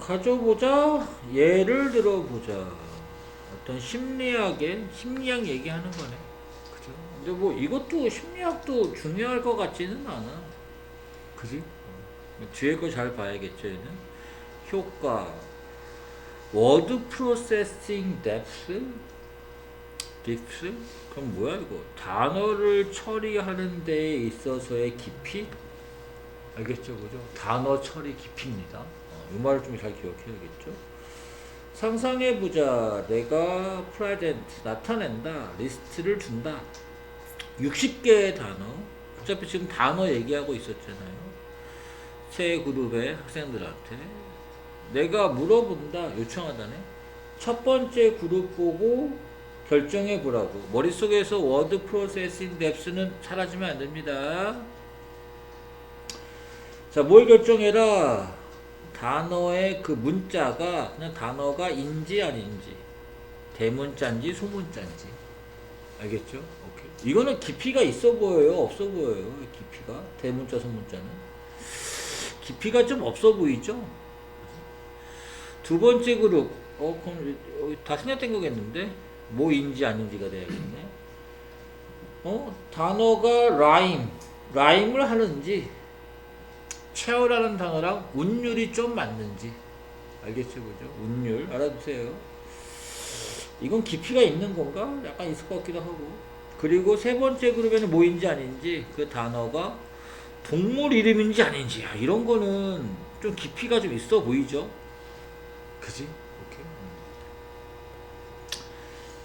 가져보자. 예를 들어보자. 어떤 심리학의 심리학 얘기하는 거네. 그죠? 근데 뭐 이것도 심리학도 중요할 것 같지는 않아. 그지? 어. 뒤에 거 잘 봐야겠죠, 얘는. 효과. 워드 프로세싱 뎁스? 딥스? 그럼 뭐야 이거? 단어를 처리하는 데 있어서의 깊이? 알겠죠, 그죠? 단어 처리 깊이입니다. 어, 이 말을 좀 잘 기억해야겠죠. 상상해보자. 내가 프레젠트 나타낸다. 리스트를 준다. 60개의 단어. 어차피 지금 단어 얘기하고 있었잖아요. 새 그룹의 학생들한테 내가 물어본다. 요청하다네. 첫 번째 그룹 보고 결정해 보라고. 머릿속에서 워드 프로세싱 뎁스는 사라지면 안 됩니다. 자, 뭘 결정해라? 단어의 그 문자가 그냥 단어가 인지 아닌지 대문자인지 소문자인지 알겠죠? 오케이. 이거는 깊이가 있어 보여요, 없어 보여요. 깊이가 대문자 소문자는 깊이가 좀 없어 보이죠? 두 번째 그룹 어 그럼 여기 다 생략된 거겠는데 뭐인지 아닌지가 돼야겠네. 어 단어가 라임 라임을 하는지 체어라는 단어랑 운율이 좀 맞는지. 알겠죠 그죠? 운율. 알아두세요. 이건 깊이가 있는 건가? 약간 있을 것 같기도 하고. 그리고 세 번째 그룹에는 뭐인지 아닌지 그 단어가 동물 이름인지 아닌지. 야, 이런 거는 좀 깊이가 좀 있어 보이죠? 그지? 오케이.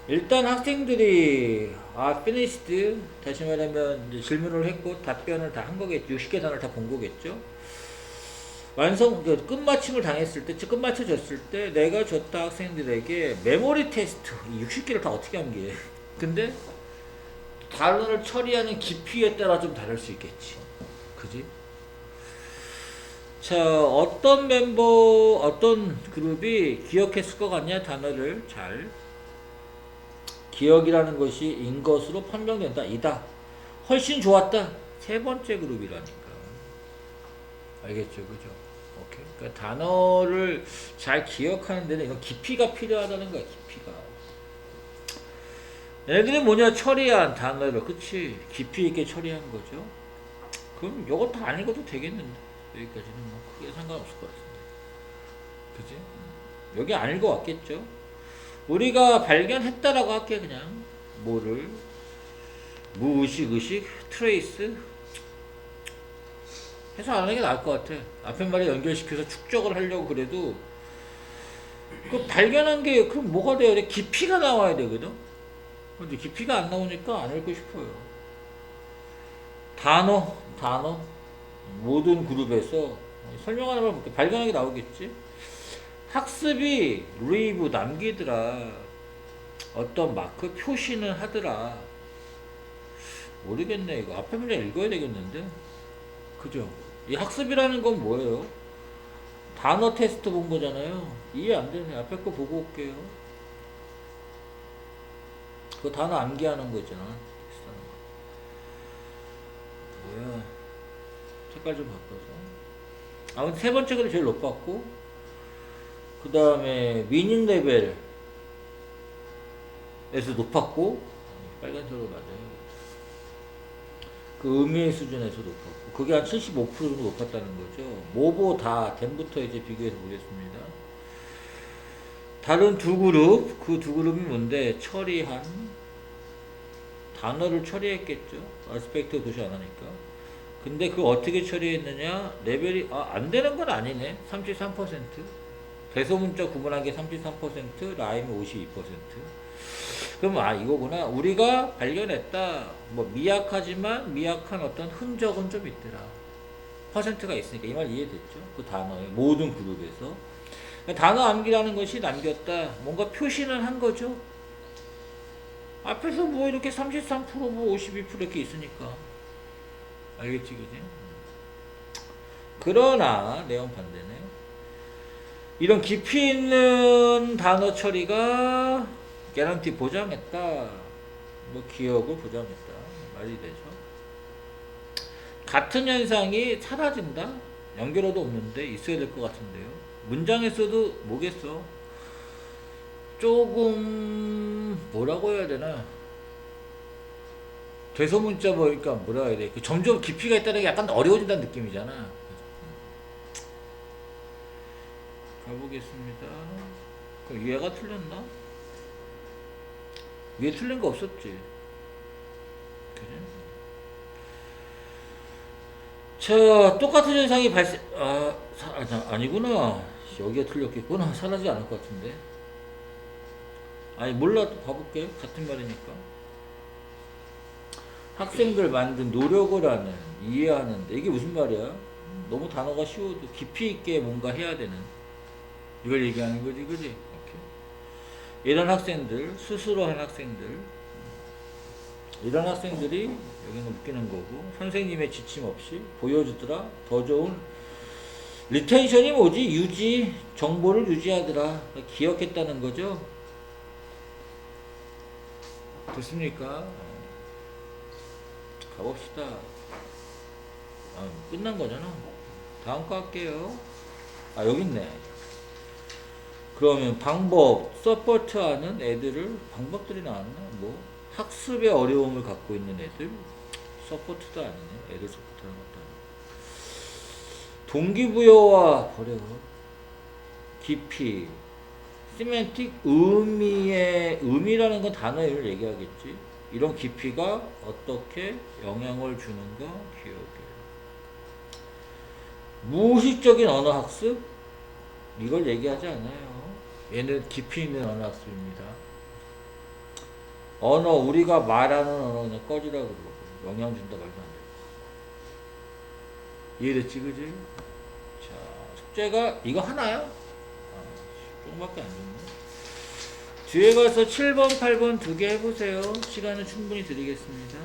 일단 학생들이 아 finished. 다시 말하면 이제 질문을 했고 답변을 다 한 거겠죠. 60개 단어를 다 본 거겠죠 완성 그 끝마침을 당했을 때 즉 끝마쳐졌을 때 내가 줬다 학생들에게 메모리 테스트 이 60개를 다 어떻게 암기해 근데 단어를 처리하는 깊이에 따라 좀 다를 수 있겠지 그지 자 어떤 멤버 어떤 그룹이 기억했을 것 같냐 단어를 잘 기억이라는 것이 인 것으로 판명된다. 이다. 훨씬 좋았다. 세 번째 그룹이라니까. 알겠죠? 그죠? 오케이. 그러니까 단어를 잘 기억하는 데는 이건 깊이가 필요하다는 거야, 깊이가. 얘들이 뭐냐, 처리한 단어를, 그치? 깊이 있게 처리한 거죠. 그럼 이거 다 안 읽어도 되겠는데. 여기까지는 뭐 크게 상관없을 것 같은데. 그지? 여기 안 읽어왔겠죠? 우리가 발견했다라고 할게 그냥 뭐를 무의식 의식 트레이스 해서 안 하는 게 나을 것 같아 앞에 말에 연결시켜서 축적을 하려고 그래도 그 발견한 게 그럼 뭐가 돼야 돼 깊이가 나와야 되거든 근데 깊이가 안 나오니까 안 읽고 싶어요 단어 단어 모든 그룹에서 설명하는 걸 볼게 발견한 게 나오겠지 학습이 리브 남기더라. 어떤 마크 표시는 하더라. 모르겠네. 이거 앞에 문제 읽어야 되겠는데. 그죠? 이 학습이라는 건 뭐예요? 단어 테스트 본 거잖아요. 이해 안 되네. 앞에 거 보고 올게요. 그 단어 암기하는 거 있잖아. 뭐야? 색깔 좀 바꿔서. 아무튼 세 번째 글이 제일 높았고, 그 다음에 위닝 레벨에서 높았고 빨간색으로 맞아요. 그 의미의 수준에서 높았고 그게 한 75% 정도 높았다는 거죠. 모보 다 댐부터 이제 비교해서 보겠습니다. 다른 두 그룹 그 두 그룹이 뭔데 처리한 단어를 처리했겠죠. 아스펙트 도시 안 하니까. 근데 그 어떻게 처리했느냐 레벨이 아, 안 되는 건 아니네. 33% 대소문자 구분한 게 33%, 라임이 52%. 그럼 아 이거구나. 우리가 발견했다. 뭐 미약하지만 미약한 어떤 흔적은 좀 있더라. 퍼센트가 있으니까 이 말 이해됐죠? 그 단어의 모든 그룹에서 단어 암기라는 것이 남겼다. 뭔가 표시는 한 거죠. 앞에서 뭐 이렇게 33%뭐 52% 이렇게 있으니까 알겠지, 그지? 그러나 내용 반대네. 이런 깊이 있는 단어 처리가 개런티 보장했다. 뭐 기억을 보장했다. 말이 되죠. 같은 현상이 사라진다. 연결어도 없는데 있어야 될 것 같은데요. 문장에서도 뭐겠어? 조금 뭐라고 해야 되나? 대소문자 뭐 그러니까 뭐라 해야 돼? 그 점점 깊이가 있다는 게 약간 어려워진다는 느낌이잖아. 가보겠습니다. 그럼 얘가 틀렸나? 위에 틀린 거 없었지? 그래? 자, 똑같은 현상이 발생, 아, 사, 아, 자, 아니구나. 여기가 틀렸겠구나. 사라지지 않을 것 같은데. 아니, 몰라. 봐볼게. 같은 말이니까. 학생들 만든 노력을 하는, 이해하는, 이게 무슨 말이야? 너무 단어가 쉬워도 깊이 있게 뭔가 해야 되는. 이걸 얘기하는 거지, 그지? 이런 학생들, 스스로 한 학생들, 이런 학생들이 여기는 웃기는 거고 선생님의 지침 없이 보여주더라. 더 좋은 리텐션이 뭐지? 유지 정보를 유지하더라. 기억했다는 거죠? 됐습니까? 가봅시다. 아, 끝난 거잖아. 다음 거 할게요. 아 여기 있네 그러면 방법 서포트하는 애들을 방법들이 나왔나? 뭐 학습의 어려움을 갖고 있는 애들? 서포트도 아니네. 애들 서포트하는 것도 아니고. 동기부여와 버려. 깊이. 시멘틱 의미의 의미라는 건 단어를 얘기하겠지. 이런 깊이가 어떻게 영향을 주는가? 기억해. 무의식적인 언어 학습? 이걸 얘기하지 않아요 얘는 깊이 있는 언어 학습입니다. 언어 우리가 말하는 언어는 꺼지라 그러고 영향 준다 말도 안 되고 이해됐지 그지? 자 숙제가 이거 하나야? 아, 조금밖에 안 줬네. 뒤에 가서 7번 8번 두 개 해보세요. 시간은 충분히 드리겠습니다